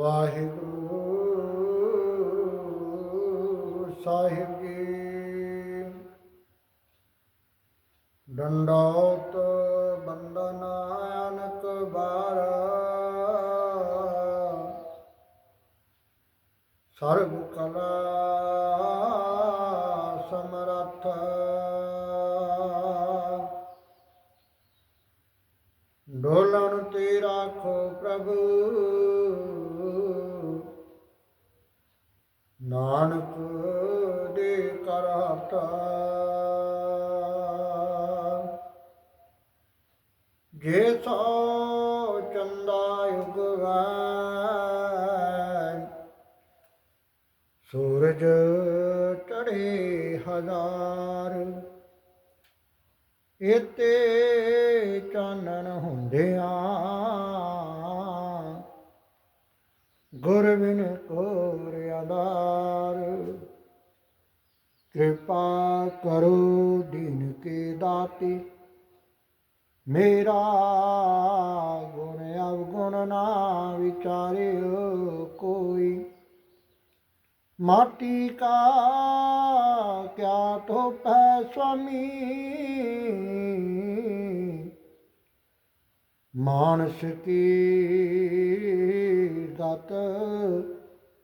ਵਾਹਿਗੁਰੂ ਸਾਹਿਬ ਜੀ। ਡੰਡੋਤ ਬੰਦਨ ਅਨਕ ਬਾਰ। ਸਰਬ ਕਲਾ ਸਮਰੱਥ। ਡੋਲਣ ਤੇ ਰਾਖੋ ਪ੍ਰਭੂ ਨਾਨਕ ਦੇ ਕਰਤਾ ਜੇ ਸੋ ਚੰਦਾ ਉਗਵੈ ਸੂਰਜ ਚੜੇ ਹਜ਼ਾਰ। ਇਤੇ ਚਾਨਣ ਹੁੰਦਿਆਂ ਗੁਰ ਬਿਨ ਕੋਰ ਆਧਾਰ ਕਿਰਪਾ ਕਰੋ ਦੀਨ ਕੇ ਦਾਤੇ। ਮੇਰਾ ਗੁਣ ਅਵਗੁਣ ਨਾ ਵਿਚਾਰਿਓ ਕੋਈ। ਮਾਟੀ ਕਾ ਕਿਆ ਤੋਪੈ ਸੁਆਮੀ। ਮਾਨਸ ਕੀ ਗਤ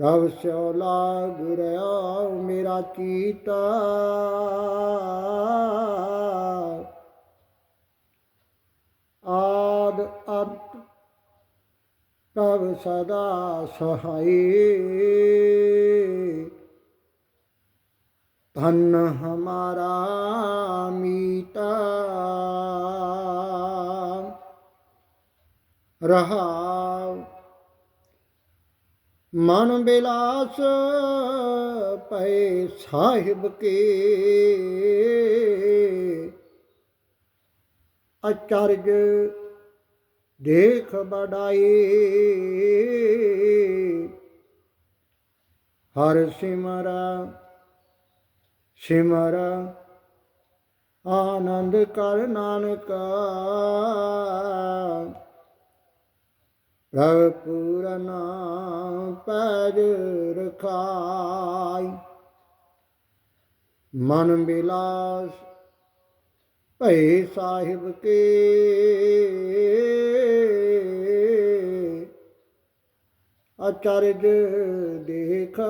ਰਵ ਸਿਉਲਾ ਲਾਗ ਮੇਰਾ ਚੀਤਾ। ਆਦ ਅੰਤ ਤਬ ਸਦਾ ਸਹਾਈ। ਧਨ ਹਮਾਰਾ ਮੀਤਾ। ਰਹਾ ਮਨ ਬਿਲਾਸ ਪਏ ਸਾਹਿਬ ਕੇ। ਅਚਰਜ ਦੇਖ ਬੜਾਈ ਹਰ ਸਿਮਰਾ ਸਿਮਰ ਆਨੰਦ ਕਰ ਨਾਨਕਾ। ਪ੍ਰਭ ਪੂਰਨਾ ਪੈਜ ਰਖਾਈ। ਮਨ ਬਿਲਾਸ ਭਏ ਸਾਹਿਬ ਕੇ। ਅਚਰਜ ਦੇਖ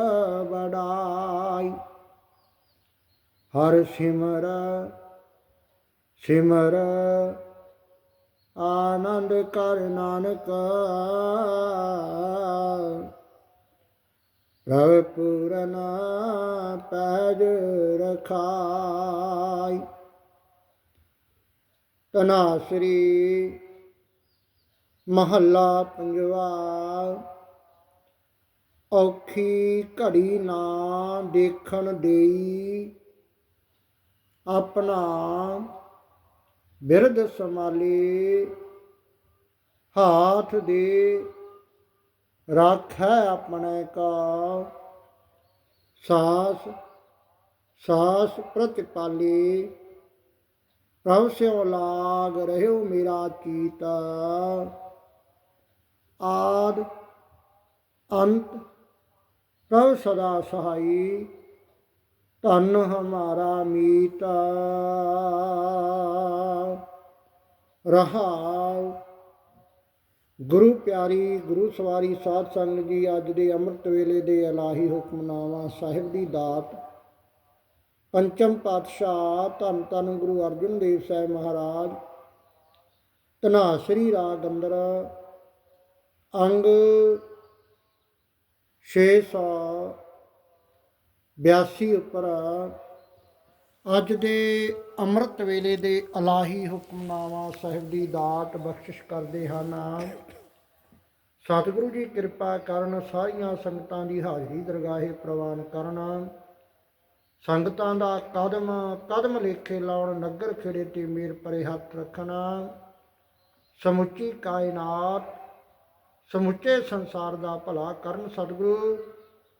ਬੜਾਈ ਹਰ ਸਿਮਰ ਸਿਮਰ ਆਨੰਦ ਕਰ ਨਾਨਕ। ਪ੍ਰਭ ਪੂਰਨਾ ਪੈਜ ਰਖਾਈ। ਤਨਾਸਰੀ ਮਹੱਲਾ ਪੰਜਵਾ। ਔਖੀ ਘੜੀ ਨਾ ਦੇਖਣ ਦੇਈ। ਆਪਣਾ ਬਿਰਧ ਸਮਾਲੇ ਹਾਥ ਦੇ ਰਾਖੈ ਆਪਣੇ ਕਾ ਸਾਸ ਸਾਸ ਪ੍ਰਤਿਪਾਲੇ, ਪ੍ਰਭ ਸਿਓ ਲਾਗ ਰਹਿਓ ਮੇਰਾ ਚੀਤਾ। ਆਦ, ਅੰਤ, ਪ੍ਰਭ ਸਦਾ ਸਹਾਈ। ਧਨ ਹਮਾਰਾ ਮੀਤਾ ਰਹਾਉ। ਗੁਰੂ ਪਿਆਰੀ, ਗੁਰੂ ਸਵਾਰੀ ਸਾਧ ਸੰਗਤ ਜੀ, ਅੱਜ ਦੇ ਅੰਮ੍ਰਿਤ ਵੇਲੇ ਦੇ ਇਲਾਹੀ ਹੁਕਮਨਾਮਾ ਸਾਹਿਬ ਦੀ ਦਾਤ। ਪੰਚਮ ਪਾਤਸ਼ਾਹ ਧੰਨ ਧੰਨ ਗੁਰੂ ਅਰਜਨ ਦੇਵ ਸਾਹਿਬ ਮਹਾਰਾਜ। ਧਨਾਸਰੀ ਰਾਗ ਅੰਦਰ। ਅੰਗ 682 ਉੱਪਰ ਅੱਜ ਦੇ ਅੰਮ੍ਰਿਤ ਵੇਲੇ ਦੇ ਇਲਾਹੀ ਹੁਕਮਨਾਮਾ ਸਾਹਿਬ ਦੀ ਦਾਤ ਬਖਸ਼ਿਸ਼ ਕਰਦੇ ਹਨ ਸਤਿਗੁਰੂ ਜੀ ਕਿਰਪਾ ਕਰਨ ਸਾਰੀਆਂ ਸੰਗਤਾਂ ਦੀ ਹਾਜ਼ਰੀ ਦਰਗਾਹੇ ਪ੍ਰਵਾਨ ਕਰਨ। ਸੰਗਤਾਂ ਦਾ ਕਦਮ ਕਦਮ ਲੇਖੇ ਲਾਉਣ, ਨਗਰ ਖੇੜੇ ਤੇ ਮੇਰ ਪਰੇ ਹੱਥ ਰੱਖਣਾ। ਸਮੁੱਚੀ ਕਾਇਨਾਤ, ਸਮੁੱਚੇ ਸੰਸਾਰ ਦਾ ਭਲਾ ਕਰਨ ਸਤਿਗੁਰੂ।